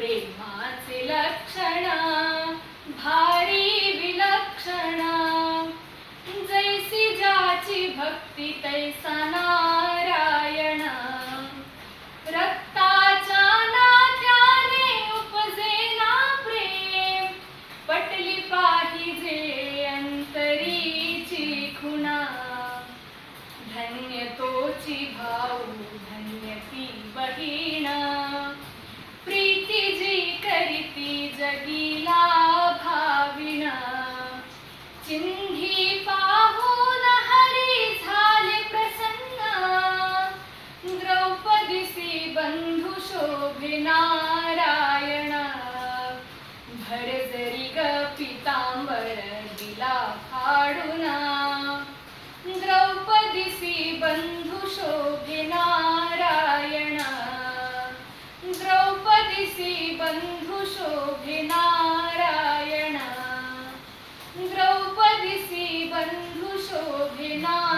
प्रेमाचे लक्षणा भारी विलक्षणा. जैसी ज्याची भक्ती तैसा नारायण. रक्ताच्या नात्याने उपजे ना प्रेम पटली पाहिजे अंतरीची खुणा. धन्य तोची भाऊ धन्य ती जगीला भाविण चिंधी पाहून हरी झाले प्रसन्न. द्रौपदीसी बंधू शोभे नारायण भर जरी ग पितांबर दिला फाडून. योगी नारायणा. द्रौपदीसी बन्धुशोभिना